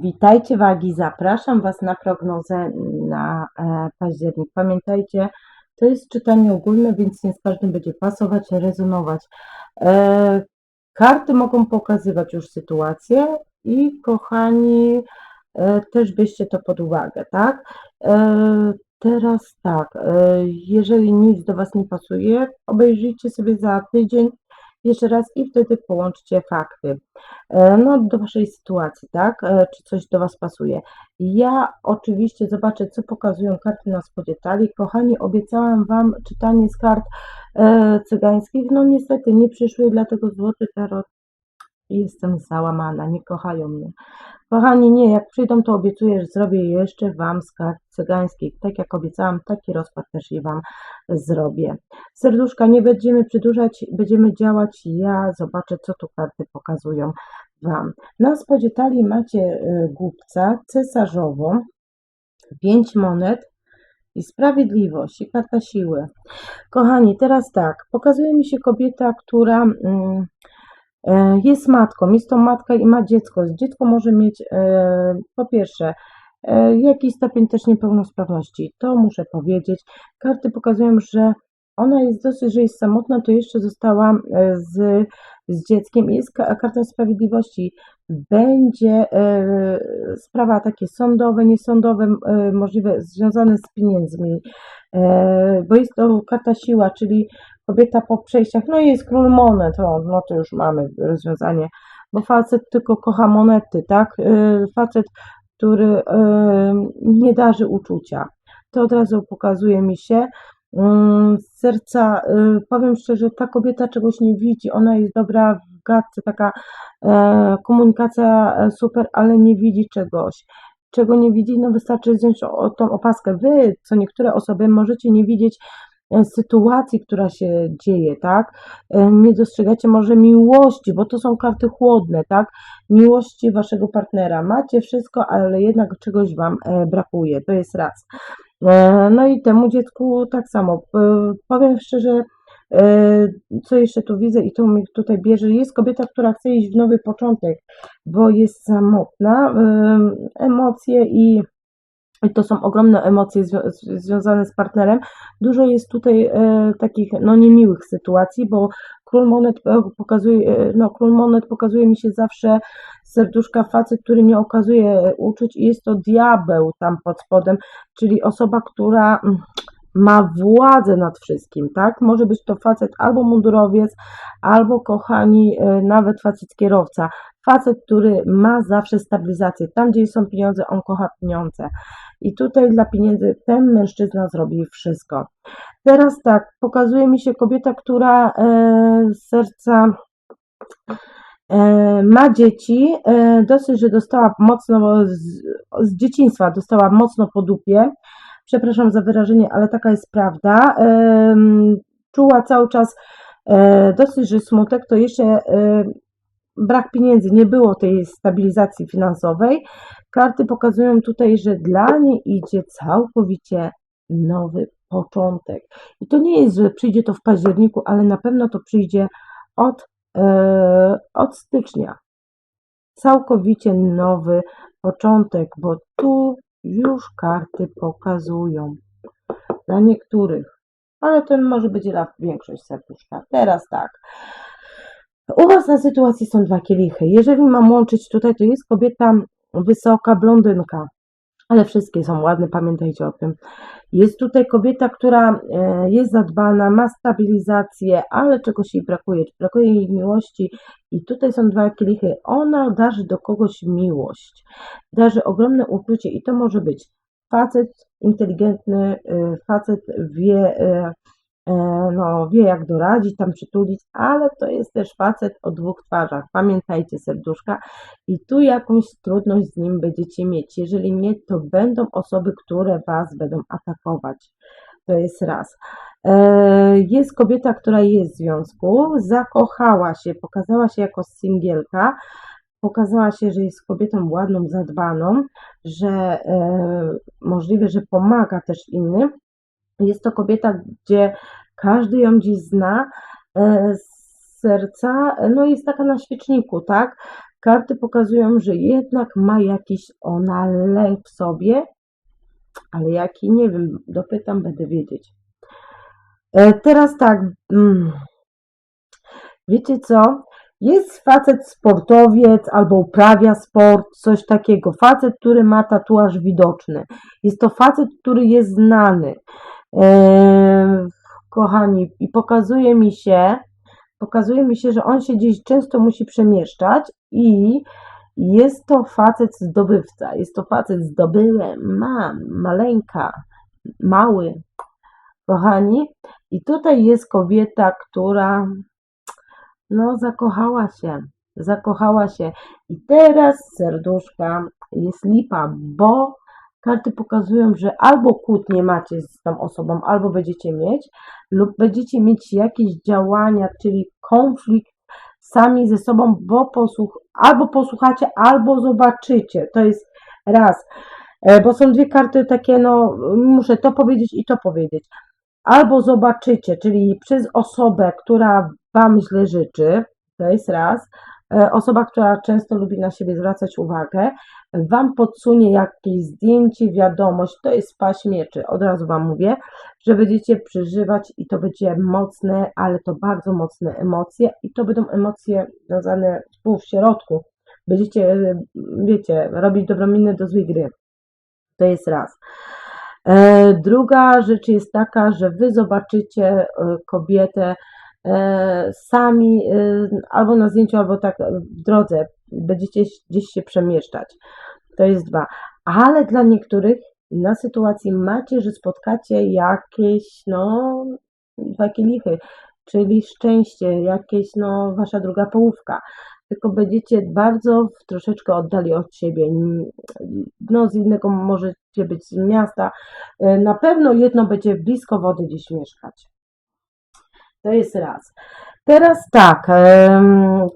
Witajcie wagi, zapraszam Was na prognozę na e, październik. Pamiętajcie, to jest czytanie ogólne, więc nie z każdym będzie pasować, rezonować. E, karty mogą pokazywać już sytuację i kochani, e, też bierzcie to pod uwagę, tak? Teraz tak, jeżeli nic do Was nie pasuje, obejrzyjcie sobie za tydzień jeszcze raz i wtedy połączcie fakty. E, no, do Waszej sytuacji, tak? E, czy coś do Was pasuje. Ja oczywiście zobaczę, co pokazują karty na spodzie talii. Kochani, obiecałam Wam czytanie z kart e, cygańskich. No niestety nie przyszły, dlatego Złoty Tarot jestem załamana, nie kochają mnie. Kochani, nie, jak przyjdą, to obiecuję, że zrobię jeszcze Wam z kart cygańskich. Tak jak obiecałam, taki rozkład też i Wam zrobię. Serduszka, nie będziemy przedłużać, będziemy działać. Ja zobaczę, co tu karty pokazują Wam. Na spodzie talii macie y, głupca, cesarzową, pięć monet, i sprawiedliwość, i karta siły. Kochani, teraz tak, pokazuje mi się kobieta, która mm, jest matką, jest to matka i ma dziecko. Dziecko może mieć e, po pierwsze e, jakiś stopień też niepełnosprawności. To muszę powiedzieć. Karty pokazują, że ona jest dosyć, że jest samotna, to jeszcze została z, z dzieckiem. Jest karta sprawiedliwości. Będzie sprawa takie sądowe, niesądowe, możliwe związane z pieniędzmi, bo jest to karta siła, czyli kobieta po przejściach, no i jest król monet, no to już mamy rozwiązanie, bo facet tylko kocha monety, tak? Y, facet, który y, nie darzy uczucia. To od razu pokazuje mi się. Mm, z serca, y, powiem szczerze, ta kobieta czegoś nie widzi, ona jest dobra w gadce, taka e, komunikacja e, super, ale nie widzi czegoś czego nie widzi, no wystarczy wziąć o, tą opaskę. Wy, co niektóre osoby, możecie nie widzieć sytuacji, która się dzieje, tak? E, nie dostrzegacie może miłości, bo to są karty chłodne, tak? Miłości waszego partnera. Macie wszystko, ale jednak czegoś wam e, brakuje. To jest raz. No i temu dziecku tak samo. Powiem szczerze, co jeszcze tu widzę i to mnie tutaj bierze, jest kobieta, która chce iść w nowy początek, bo jest samotna, emocje i to są ogromne emocje zwią związane z partnerem. Dużo jest tutaj e, takich no niemiłych sytuacji, bo król monet e, pokazuje, e, no król monet pokazuje mi się zawsze serduszka facet, który nie okazuje uczuć i jest to diabeł tam pod spodem, czyli osoba, która mm, ma władzę nad wszystkim, tak? Może być to facet albo mundurowiec, albo kochani, e, nawet facet kierowca. Facet, który ma zawsze stabilizację. Tam, gdzie są pieniądze, on kocha pieniądze. I tutaj dla pieniędzy ten mężczyzna zrobi wszystko. Teraz tak, pokazuje mi się kobieta, która e, z serca e, ma dzieci, e, dosyć, że dostała mocno z, z dzieciństwa, dostała mocno po dupie, przepraszam za wyrażenie, ale taka jest prawda, czuła cały czas dosyć, że smutek, to jeszcze brak pieniędzy, nie było tej stabilizacji finansowej. Karty pokazują tutaj, że dla niej idzie całkowicie nowy początek. I to nie jest, że przyjdzie to w październiku, ale na pewno to przyjdzie od, e, od stycznia. Całkowicie nowy początek, bo tu już karty pokazują. Dla niektórych, ale to może być dla większość serduszka. Teraz tak. U Was na sytuacji są dwa kielichy. Jeżeli mam łączyć tutaj, to jest kobieta wysoka, blondynka, ale wszystkie są ładne, pamiętajcie o tym. Jest tutaj kobieta, która e, jest zadbana, ma stabilizację, ale czegoś jej brakuje. Brakuje jej miłości i tutaj są dwa kielichy. Ona darzy do kogoś miłość, darzy ogromne uczucie i to może być facet inteligentny, e, facet wie e, no, wie jak doradzić, tam przytulić, ale to jest też facet o dwóch twarzach. Pamiętajcie, serduszka. I tu jakąś trudność z nim będziecie mieć. Jeżeli nie, to będą osoby, które was będą atakować. To jest raz. E, jest kobieta, która jest w związku, zakochała się, pokazała się jako singielka, pokazała się, że jest kobietą ładną, zadbaną, że e, możliwe, że pomaga też innym, jest to kobieta, gdzie każdy ją dziś zna e, z serca, no jest taka na świeczniku, tak? karty pokazują, że jednak ma jakiś ona lęk w sobie, ale jaki nie wiem, dopytam, będę wiedzieć. E, Teraz tak, mm, wiecie co? Jest facet sportowiec albo uprawia sport, coś takiego. Facet, który ma tatuaż widoczny. Jest to facet, który jest znany. E, kochani, i pokazuje mi się, pokazuje mi się, że on się gdzieś często musi przemieszczać i jest to facet zdobywca. Jest to facet zdobyłem, mam, maleńka, mały. Kochani, i tutaj jest kobieta, która no zakochała się, zakochała się. I teraz serduszka jest lipa, bo karty pokazują, że albo kłótnie macie z tą osobą, albo będziecie mieć, lub będziecie mieć jakieś działania, czyli konflikt sami ze sobą, bo posłuch albo posłuchacie, albo zobaczycie. To jest raz. E, Bo są dwie karty takie, no muszę to powiedzieć i to powiedzieć. Albo zobaczycie, czyli przez osobę, która Wam źle życzy, to jest raz. E, Osoba, która często lubi na siebie zwracać uwagę, Wam podsunie jakieś zdjęcie, wiadomość, to jest paść mieczy. Od razu Wam mówię, że będziecie przeżywać i to będzie mocne, ale to bardzo mocne emocje i to będą emocje związane tu w środku. Będziecie, e, wiecie, robić dobrą minę do złej gry. To jest raz. E, Druga rzecz jest taka, że wy zobaczycie kobietę sami e, albo na zdjęciu, albo tak w drodze. Będziecie gdzieś się przemieszczać. To jest dwa. Ale dla niektórych na sytuacji macie, że spotkacie jakieś, no, dwa kielichy, czyli szczęście, jakieś, no, wasza druga połówka. Tylko będziecie bardzo w troszeczkę oddali od siebie. No, z innego możecie być z miasta. E, Na pewno jedno będzie blisko wody gdzieś mieszkać. To jest raz. Teraz tak,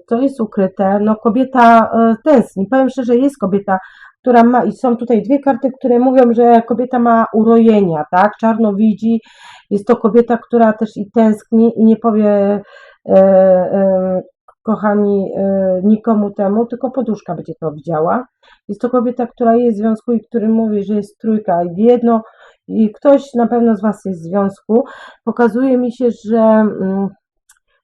to jest ukryte. No, kobieta e, tęskni. Powiem szczerze, jest kobieta, która ma, i są tutaj dwie karty, które mówią, że kobieta ma urojenia, tak? Czarno widzi. Jest to kobieta, która też i tęskni i nie powie, e, e, kochani, e, nikomu temu, tylko poduszka będzie to widziała. Jest to kobieta, która jest w związku i który mówi, że jest trójka jedno, i ktoś na pewno z Was jest w związku. Pokazuje mi się, że mm,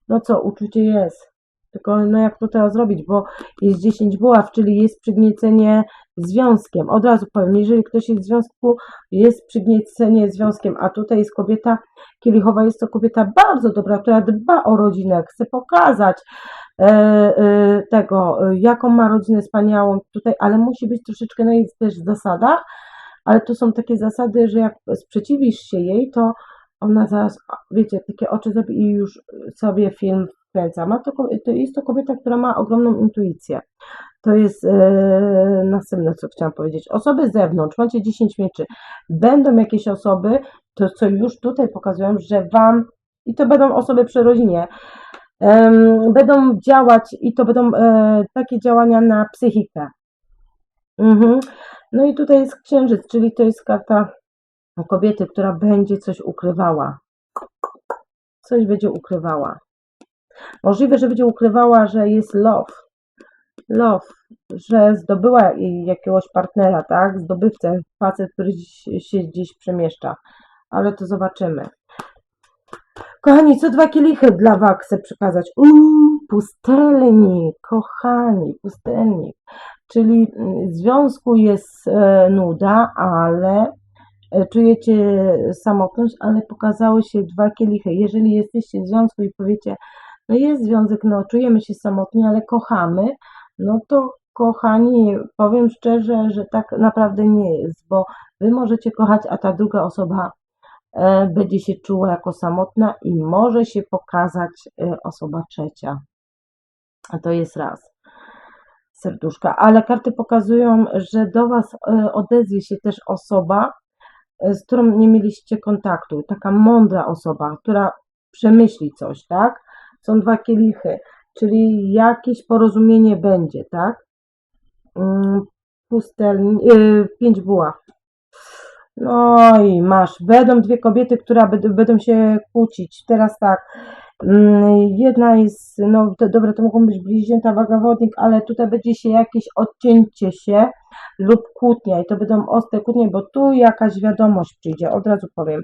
no co, uczucie jest. Tylko no jak to teraz zrobić, bo jest 10 buław, czyli jest przygniecenie związkiem. Od razu powiem, jeżeli ktoś jest w związku, jest przygniecenie związkiem, a tutaj jest kobieta kielichowa, jest to kobieta bardzo dobra, która dba o rodzinę, chce pokazać e, e, tego, e, jaką ma rodzinę wspaniałą tutaj, ale musi być troszeczkę na jej też zasadach, ale to są takie zasady, że jak sprzeciwisz się jej, to ona zaraz, wiecie, takie oczy zrobi i już sobie film wkręca. Ma to, to jest to kobieta, która ma ogromną intuicję. To jest e, następne, co chciałam powiedzieć. Osoby z zewnątrz, macie 10 mieczy. Będą jakieś osoby, to co już tutaj pokazują, że Wam, i to będą osoby przy rodzinie, będą działać i to będą e, takie działania na psychikę. Mhm. No i tutaj jest księżyc, czyli to jest karta kobiety, która będzie coś ukrywała. Coś będzie ukrywała. Możliwe, że będzie ukrywała, że jest love. Love, że zdobyła jakiegoś partnera, tak? Zdobywcę, facet, który się gdzieś przemieszcza. Ale to zobaczymy. Kochani, co dwa kielichy dla Was chcę przekazać. Uuu, pustelnik, kochani, pustelnik. Czyli mm, w związku jest e, nuda, ale e, czujecie samotność, ale pokazały się dwa kielichy. Jeżeli jesteście w związku i powiecie, no jest związek, no czujemy się samotni, ale kochamy, no to kochani, powiem szczerze, że tak naprawdę nie jest, bo wy możecie kochać, a ta druga osoba e, będzie się czuła jako samotna i może się pokazać osoba trzecia. A to jest raz. Serduszka, ale karty pokazują, że do Was e, odezwie się też osoba, e, z którą nie mieliście kontaktu. Taka mądra osoba, która przemyśli coś, tak? Są dwa kielichy, czyli jakieś porozumienie będzie, tak? Mm, Pustelni, yy, pięć buław. No i masz, będą dwie kobiety, które będą, się kłócić. Teraz tak, Jedna jest, no to, dobra, to mogą być bliźnięta wagawodnik, ale tutaj będzie się jakieś odcięcie się lub kłótnia i to będą ostre kłótnie, bo tu jakaś wiadomość przyjdzie, od razu powiem.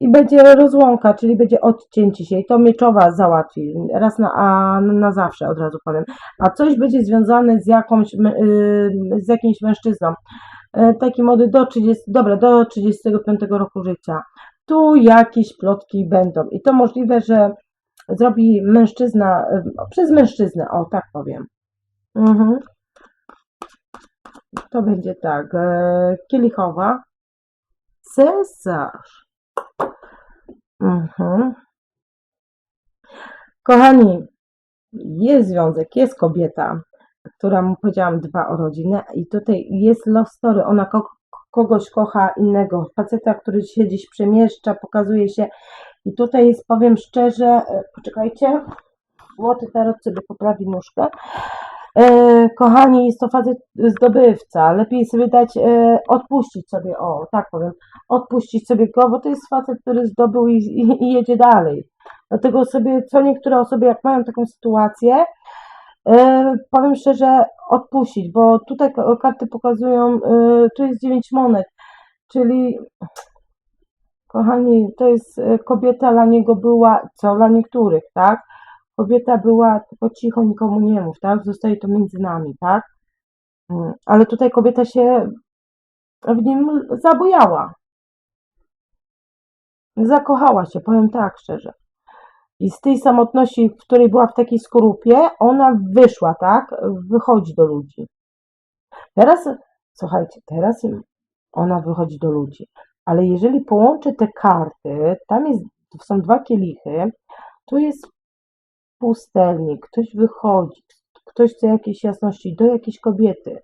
I będzie rozłąka, czyli będzie odcięcie się i to mieczowa załatwi, raz na, a na zawsze, od razu powiem. A coś będzie związane z jakąś, m- y, z jakimś mężczyzną. E, Taki młody do 30, dobra, do 35 roku życia. Tu jakieś plotki będą i to możliwe, że zrobi mężczyzna, y, przez mężczyznę, o tak powiem. Mhm. To będzie tak, e, kielichowa, cesarz. Mhm. Kochani, jest związek, jest kobieta, która mu powiedziałam dwa urodziny i tutaj jest love story, ona ko- kogoś kocha innego, faceta, który się gdzieś przemieszcza, pokazuje się i tutaj jest, powiem szczerze, e, poczekajcie, złoty tarot sobie poprawi nóżkę, E, kochani, jest to facet zdobywca. Lepiej sobie dać, e, odpuścić sobie, o, tak powiem, odpuścić sobie go, bo to jest facet, który zdobył i, i, i jedzie dalej. Dlatego sobie, co niektóre osoby, jak mają taką sytuację, e, powiem szczerze, odpuścić, bo tutaj karty pokazują, e, tu jest 9 monet, czyli kochani, to jest e, kobieta dla niego była, co dla niektórych, tak? Kobieta była tylko cicho, nikomu nie mów, tak? Zostaje to między nami, tak? Mm, Ale tutaj kobieta się w nim zabujała. Zakochała się, powiem tak szczerze. I z tej samotności, w której była w takiej skorupie, ona wyszła, tak? Wychodzi do ludzi. Teraz, słuchajcie, teraz ona wychodzi do ludzi. Ale jeżeli połączę te karty, tam jest, są dwa kielichy, tu jest pustelnik, ktoś wychodzi, ktoś chce jakiejś jasności do jakiejś kobiety.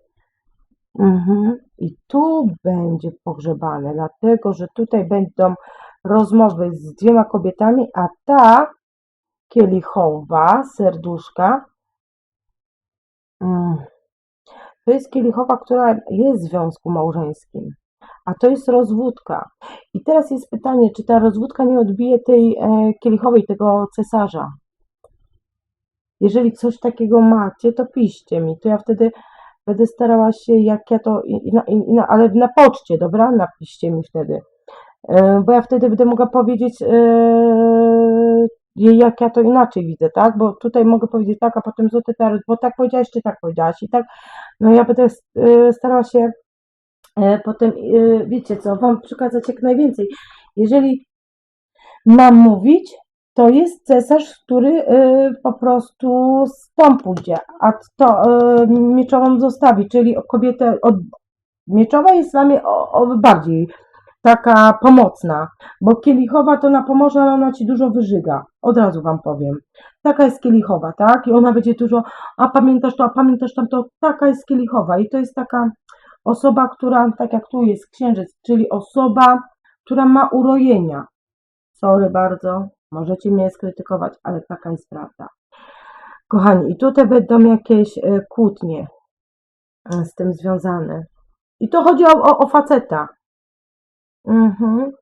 Mhm. I tu będzie pogrzebane, dlatego że tutaj będą rozmowy z dwiema kobietami, a ta kielichowa, serduszka, mm, to jest kielichowa, która jest w związku małżeńskim, a to jest rozwódka. I teraz jest pytanie, czy ta rozwódka nie odbije tej e, kielichowej, tego cesarza? Jeżeli coś takiego macie, to piszcie mi, to ja wtedy będę starała się, jak ja to, i, i, ale na poczcie, dobra? Napiszcie mi wtedy. E, Bo ja wtedy będę mogła powiedzieć, e, jak ja to inaczej widzę, tak? Bo tutaj mogę powiedzieć tak, a potem złoty tarot, bo tak powiedziałaś, czy tak powiedziałaś. I tak, no ja będę e, starała się potem, e, wiecie co, Wam przekazać jak najwięcej. Jeżeli mam mówić, to jest cesarz, który y, po prostu z pójdzie, a to mieczową zostawi, czyli kobietę od... Mieczowa jest dla bardziej taka pomocna, bo kielichowa to ona pomoże, ale ona ci dużo wyżyga. Od razu wam powiem. Taka jest kielichowa, tak? I ona będzie dużo, a pamiętasz to, a pamiętasz tamto, taka jest kielichowa i to jest taka osoba, która, tak jak tu jest księżyc, czyli osoba, która ma urojenia. Sorry bardzo, możecie mnie skrytykować, ale taka jest prawda. Kochani, i tutaj będą jakieś e, kłótnie e, z tym związane. I to chodzi o, o, o faceta. Mhm.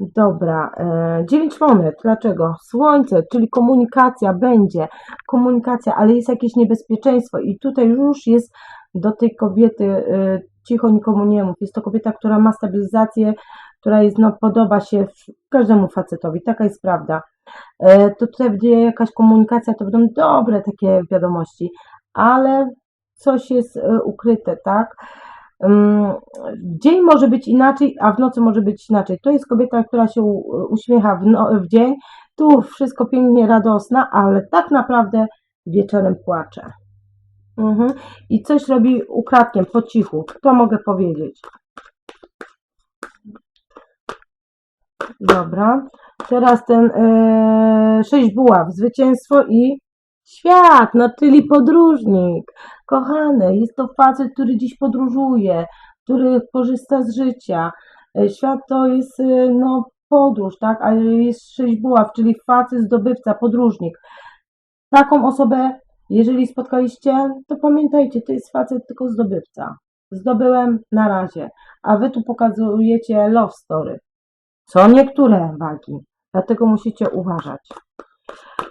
Dobra, e, 9 monet. Dlaczego? Słońce, czyli komunikacja będzie, komunikacja, ale jest jakieś niebezpieczeństwo i tutaj już jest do tej kobiety e, cicho nikomu nie mów. Jest to kobieta, która ma stabilizację, która jest, no, podoba się każdemu facetowi. Taka jest prawda. E, to tutaj będzie jakaś komunikacja, to będą dobre takie wiadomości, ale coś jest e, ukryte, tak? Dzień może być inaczej, a w nocy może być inaczej. To jest kobieta, która się uśmiecha w, no, w dzień, tu wszystko pięknie radosna, ale tak naprawdę wieczorem płacze. Mhm. I coś robi ukradkiem, po cichu. To mogę powiedzieć. Dobra. Teraz ten e, sześć buław, zwycięstwo i świat, no czyli podróżnik. Kochany, jest to facet, który dziś podróżuje, który korzysta z życia. E, Świat to jest e, no, podróż, tak? Ale jest sześć buław, czyli facet, zdobywca, podróżnik. Taką osobę, jeżeli spotkaliście, to pamiętajcie, to jest facet, tylko zdobywca. Zdobyłem na razie, a wy tu pokazujecie love story. Co niektóre wagi. Dlatego musicie uważać.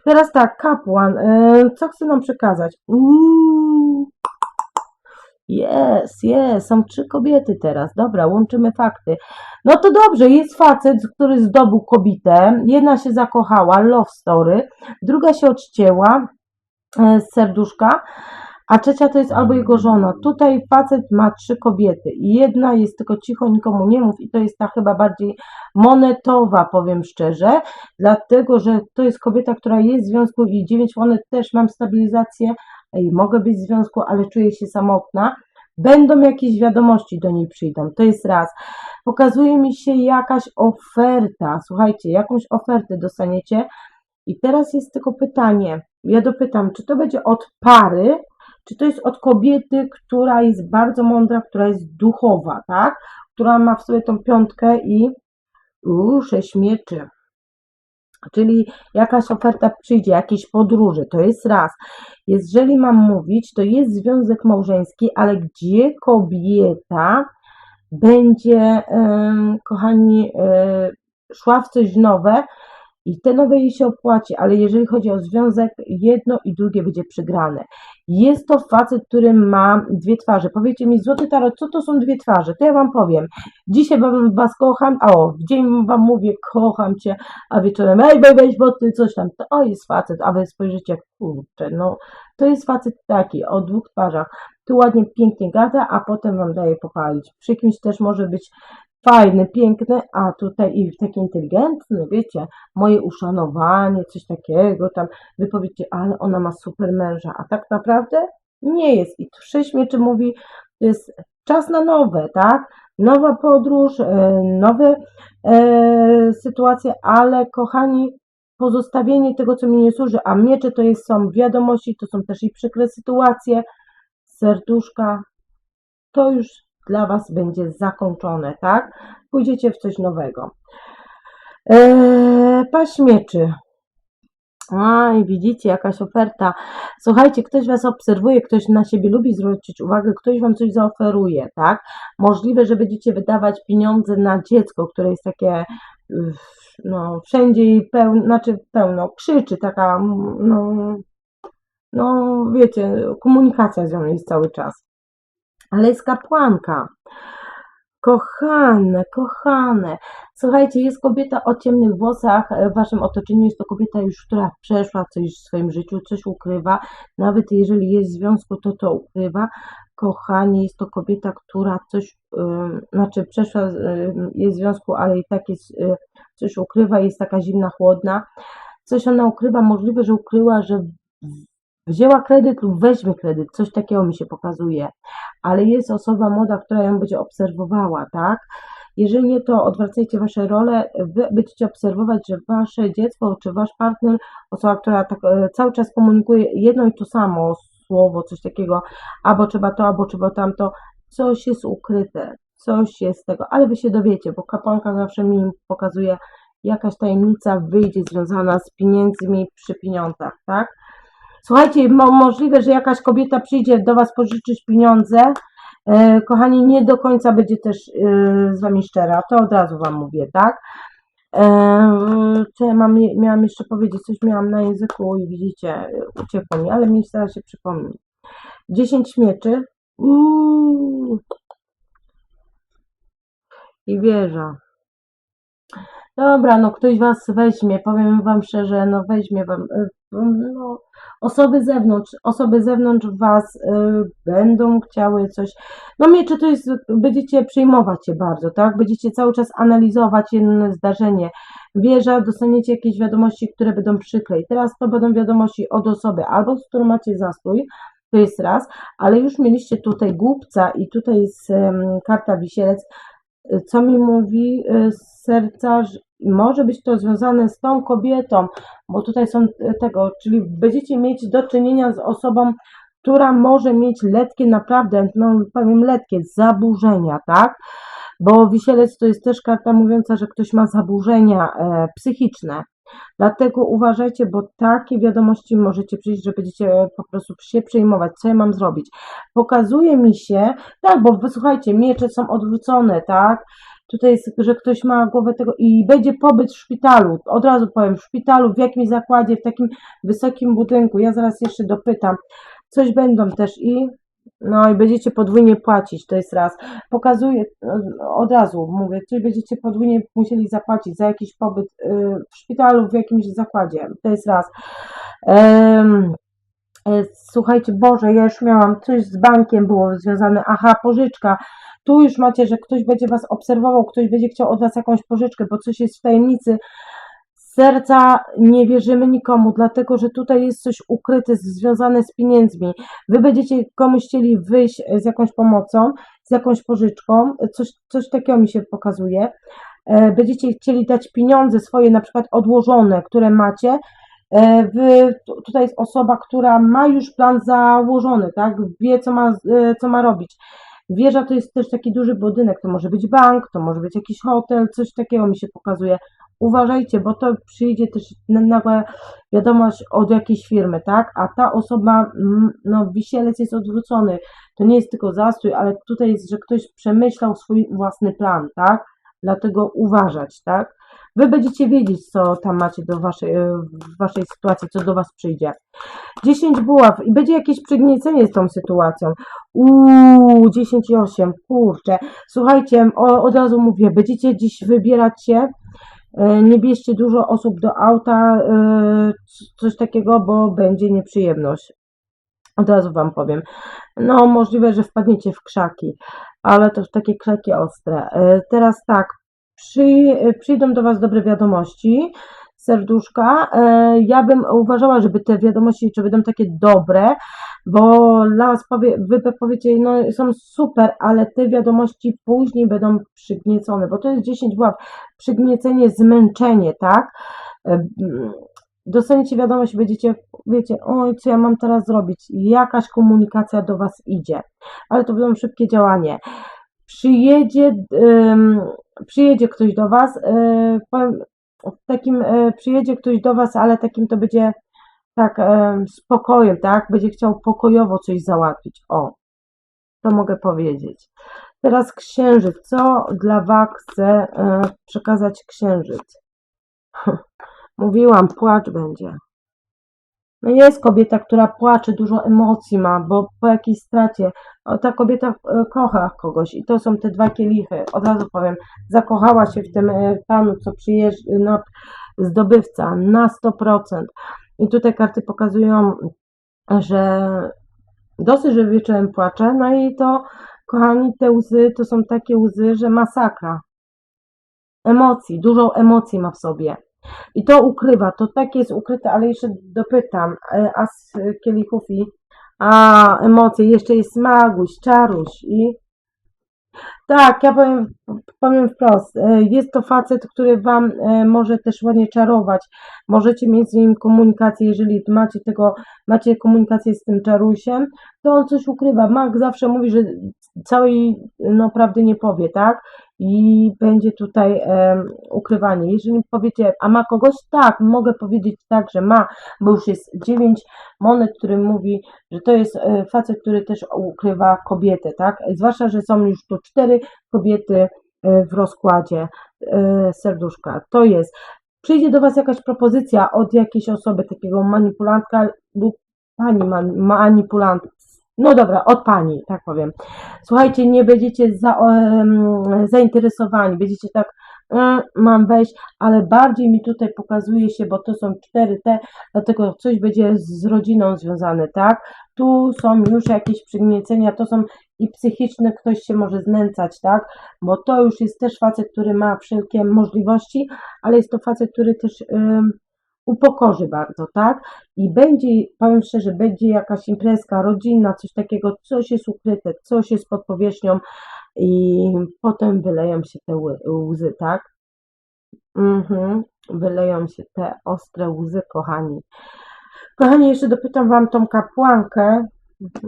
Teraz tak, kapłan, e, co chce nam przekazać? Jest, jest, są trzy kobiety teraz. Dobra, łączymy fakty. No to dobrze, jest facet, który zdobył kobietę. Jedna się zakochała, love story. Druga się odcięła z serduszka, a trzecia to jest albo jego żona. Tutaj facet ma trzy kobiety jedna jest tylko cicho, nikomu nie mów i to jest ta chyba bardziej monetowa, powiem szczerze, dlatego, że to jest kobieta, która jest w związku i 9 monet też mam stabilizację i mogę być w związku, ale czuję się samotna. Będą jakieś wiadomości do niej przyjdą, to jest raz. Pokazuje mi się jakaś oferta, słuchajcie, jakąś ofertę dostaniecie i teraz jest tylko pytanie, ja dopytam, czy to będzie od pary, czy to jest od kobiety, która jest bardzo mądra, która jest duchowa, tak? Która ma w sobie tą piątkę i uuu, sześć mieczy. Czyli jakaś oferta przyjdzie, jakieś podróże, to jest raz. Jeżeli mam mówić, to jest związek małżeński, ale gdzie kobieta będzie, kochani, e, szła w coś nowe i te nowe jej się opłaci, ale jeżeli chodzi o związek, jedno i drugie będzie przegrane. Jest to facet, który ma dwie twarze. Powiecie mi, Złoty Tarot, co to są dwie twarze? To ja Wam powiem. Dzisiaj wam, Was kocham, a o, w dzień Wam mówię, kocham Cię, a wieczorem, ej, weź, weź, bo Ty coś tam. To, o, jest facet, a Wy spojrzycie, kurczę, no, to jest facet taki, o dwóch twarzach. Tu ładnie, pięknie gada, a potem Wam daje pochwalić. Przy kimś też może być fajny, piękny, a tutaj i taki inteligentny, wiecie, moje uszanowanie, coś takiego tam, wy powiecie, ale ona ma super męża, a tak naprawdę nie jest. I sześć mieczy mówi, to jest czas na nowe, tak? Nowa podróż, e, nowe e, sytuacje, ale kochani, pozostawienie tego, co mi nie służy, a miecze to jest, są wiadomości, to są też i przykre sytuacje, serduszka, to już dla Was będzie zakończone, tak? Pójdziecie w coś nowego. Eee, paść mieczy. A, i widzicie, jakaś oferta. Słuchajcie, ktoś Was obserwuje, ktoś na siebie lubi zwrócić uwagę, ktoś Wam coś zaoferuje, tak? Możliwe, że będziecie wydawać pieniądze na dziecko, które jest takie no, wszędzie pełno, znaczy pełno, krzyczy, taka, no, no wiecie, komunikacja z nią jest cały czas ale jest kapłanka. Kochane, kochane. Słuchajcie, jest kobieta o ciemnych włosach w waszym otoczeniu. Jest to kobieta już, która przeszła coś w swoim życiu, coś ukrywa. Nawet jeżeli jest w związku, to to ukrywa. Kochani, jest to kobieta, która coś, yy, znaczy przeszła, yy, jest w związku, ale i tak jest, yy, coś ukrywa, jest taka zimna, chłodna. Coś ona ukrywa, możliwe, że ukryła, że wzięła kredyt lub weźmie kredyt, coś takiego mi się pokazuje, ale jest osoba młoda, która ją będzie obserwowała, tak? Jeżeli nie, to odwracajcie wasze role, wy będziecie obserwować, że wasze dziecko czy wasz partner, osoba, która tak e, cały czas komunikuje jedno i to samo słowo, coś takiego, albo trzeba to, albo trzeba tamto, coś jest ukryte, coś jest tego, ale wy się dowiecie, bo kapłanka zawsze mi pokazuje, jakaś tajemnica wyjdzie związana z pieniędzmi przy pieniądzach, tak? Słuchajcie, mo możliwe, że jakaś kobieta przyjdzie do Was pożyczyć pieniądze. E, kochani, nie do końca będzie też e, z Wami szczera. To od razu Wam mówię, tak? E, co ja mam, miałam jeszcze powiedzieć? Coś miałam na języku i widzicie, uciekło mi, ale mi zaraz się przypomni. 10 mieczy. Uuu. I wieża. Dobra, no ktoś was weźmie, powiem wam szczerze, no weźmie wam, e, no, osoby zewnątrz, osoby zewnątrz was y, będą chciały coś, no miecze to jest, będziecie przyjmować się bardzo, tak, będziecie cały czas analizować jedno zdarzenie, wieża, dostaniecie jakieś wiadomości, które będą przykre. I teraz to będą wiadomości od osoby, albo z którą macie zastój, to jest raz, ale już mieliście tutaj głupca i tutaj jest um, karta wisielec, co mi mówi z serca, może być to związane z tą kobietą, bo tutaj są tego, czyli będziecie mieć do czynienia z osobą, która może mieć letkie, naprawdę, no powiem letkie, zaburzenia, tak? Bo wisielec to jest też karta mówiąca, że ktoś ma zaburzenia e, psychiczne. Dlatego uważajcie, bo takie wiadomości możecie przyjść, że będziecie po prostu się przejmować, co ja mam zrobić. Pokazuje mi się, tak, bo wysłuchajcie, miecze są odwrócone, tak? Tutaj jest, że ktoś ma głowę tego i będzie pobyt w szpitalu. Od razu powiem, w szpitalu, w jakimś zakładzie, w takim wysokim budynku. Ja zaraz jeszcze dopytam. Coś będą też i no i będziecie podwójnie płacić, to jest raz. Pokazuję od razu, mówię, coś będziecie podwójnie musieli zapłacić za jakiś pobyt y, w szpitalu, w jakimś zakładzie, to jest raz. E, Słuchajcie, Boże, ja już miałam coś z bankiem było związane, aha, pożyczka. Tu już macie, że ktoś będzie was obserwował, ktoś będzie chciał od was jakąś pożyczkę, bo coś jest w tajemnicy. Serca nie wierzymy nikomu, dlatego że tutaj jest coś ukryte, związane z pieniędzmi. Wy będziecie komuś chcieli wyjść z jakąś pomocą, z jakąś pożyczką, coś, coś takiego mi się pokazuje. E, Będziecie chcieli dać pieniądze swoje, na przykład odłożone, które macie. E, Wy, tu- tutaj jest osoba, która ma już plan założony, tak? Wie, co ma, e, co ma robić. Wieża to jest też taki duży budynek, to może być bank, to może być jakiś hotel, coś takiego mi się pokazuje. Uważajcie, bo to przyjdzie też na- nagła wiadomość od jakiejś firmy, tak? A ta osoba, mm, no wisielec jest odwrócony. To nie jest tylko zastój, ale tutaj jest, że ktoś przemyślał swój własny plan, tak? Dlatego uważać, tak? Wy będziecie wiedzieć, co tam macie do waszej, e, w waszej sytuacji, co do was przyjdzie. 10 buław i będzie jakieś przygniecenie z tą sytuacją. Uuu, 10 i 8, kurczę. Słuchajcie, o, od razu mówię, będziecie dziś wybierać się, e, nie bierzcie dużo osób do auta, e, coś takiego, bo będzie nieprzyjemność. Od razu wam powiem. No, możliwe, że wpadniecie w krzaki, ale to takie krzaki ostre. Teraz tak, przy, przyjdą do was dobre wiadomości, serduszka. E, Ja bym uważała, żeby te wiadomości, czy będą takie dobre, bo dla was powie, wy powiecie, no są super, ale te wiadomości później będą przygniecone, bo to jest 10 ław. Przygniecenie, zmęczenie, tak? E, mm, Dostaniecie wiadomość, będziecie, wiecie, oj, co ja mam teraz zrobić? Jakaś komunikacja do was idzie, ale to będą szybkie działanie. Przyjedzie, przyjedzie ktoś do was, powiem, takim e, przyjedzie ktoś do was, ale takim to będzie tak e, spokojem, tak? Będzie chciał pokojowo coś załatwić. O, to mogę powiedzieć. Teraz księżyc. Co dla was chce e, przekazać księżyc? Mówiłam, płacz będzie. No jest kobieta, która płacze, dużo emocji ma, bo po jakiejś stracie o, ta kobieta e, kocha kogoś i to są te dwa kielichy. Od razu powiem, zakochała się w tym e, panu, co przyjeżdża, no, zdobywca na 100%. I tutaj karty pokazują, że dosyć, że wieczorem płacze, no i to, kochani, te łzy to są takie łzy, że masakra. Emocji, dużo emocji ma w sobie. I to ukrywa, to tak jest ukryte, ale jeszcze dopytam, e, as kielichów i a, emocje, jeszcze jest Maguś, Czaruś i? Tak, ja powiem, powiem wprost, e, jest to facet, który Wam e, może też ładnie czarować, możecie mieć z nim komunikację, jeżeli macie tego, macie komunikację z tym czarusiem, to on coś ukrywa, Mag zawsze mówi, że całej no, prawdy nie powie, tak? I będzie tutaj em, ukrywanie. Jeżeli powiecie, a ma kogoś? Tak, mogę powiedzieć tak, że ma, bo już jest dziewięć monet, który mówi, że to jest e, facet, który też ukrywa kobietę, tak? Zwłaszcza, że są już tu cztery kobiety e, w rozkładzie e, serduszka. To jest. Przyjdzie do Was jakaś propozycja od jakiejś osoby, takiego manipulantka lub pani man, manipulant. No dobra, od pani, tak powiem. Słuchajcie, nie będziecie za, em, zainteresowani, będziecie tak, mm, mam wejść, ale bardziej mi tutaj pokazuje się, bo to są cztery te, dlatego coś będzie z rodziną związane, tak? Tu są już jakieś przygniecenia, to są i psychiczne, ktoś się może znęcać, tak? Bo to już jest też facet, który ma wszelkie możliwości, ale jest to facet, który też ym, upokorzy bardzo, tak? I będzie, powiem szczerze, będzie jakaś imprezka rodzinna, coś takiego, coś jest ukryte, coś jest pod powierzchnią i potem wyleją się te łzy, tak? Mhm, wyleją się te ostre łzy, kochani. Kochani, jeszcze dopytam Wam tą kapłankę.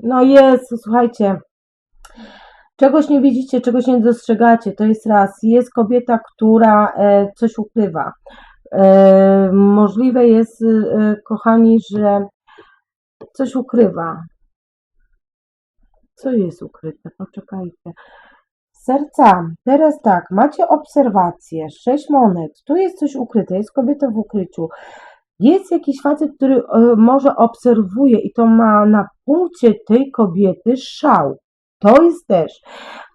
No jest, słuchajcie, czegoś nie widzicie, czegoś nie dostrzegacie, to jest raz. Jest kobieta, która e, coś ukrywa. E, możliwe jest, e, kochani, że coś ukrywa. Co jest ukryte? Poczekajcie. Serca, teraz tak, macie obserwację, sześć monet, tu jest coś ukryte, jest kobieta w ukryciu. Jest jakiś facet, który e, może obserwuje i to ma na punkcie tej kobiety szał. To jest też,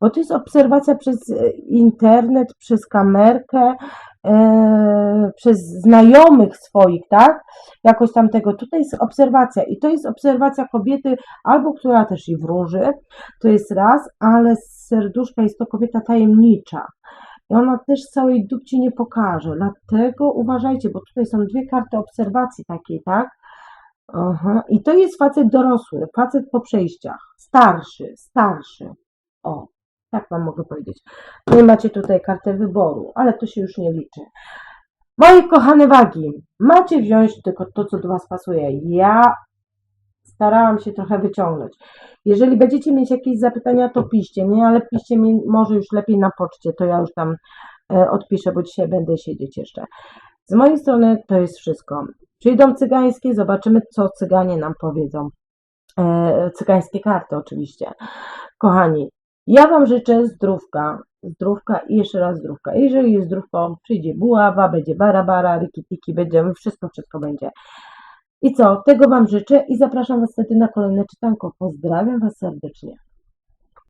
bo to jest obserwacja przez internet, przez kamerkę, przez znajomych swoich, tak? Jakoś tam tego. Tutaj jest obserwacja i to jest obserwacja kobiety, albo która też i wróży, to jest raz, ale z serduszka jest to kobieta tajemnicza. I ona też całej dupci nie pokaże. Dlatego uważajcie, bo tutaj są dwie karty obserwacji takiej, tak? Aha. I to jest facet dorosły, facet po przejściach. Starszy, starszy. O, tak wam mogę powiedzieć. I macie tutaj kartę wyboru, ale to się już nie liczy. Moje kochane wagi, macie wziąć tylko to, co do was pasuje. Ja starałam się trochę wyciągnąć. Jeżeli będziecie mieć jakieś zapytania, to piszcie mnie, ale piszcie mi może już lepiej na poczcie, to ja już tam e, odpiszę, bo dzisiaj będę siedzieć jeszcze. Z mojej strony to jest wszystko. Przyjdą cygańskie, zobaczymy, co cyganie nam powiedzą. E, cygańskie karty oczywiście. Kochani, ja Wam życzę zdrówka, zdrówka i jeszcze raz zdrówka. Jeżeli jest zdrówko, przyjdzie buława, będzie barabara, riki-tiki, będzie, wszystko, wszystko będzie. I co, tego Wam życzę i zapraszam Was wtedy na kolejne czytanko. Pozdrawiam Was serdecznie.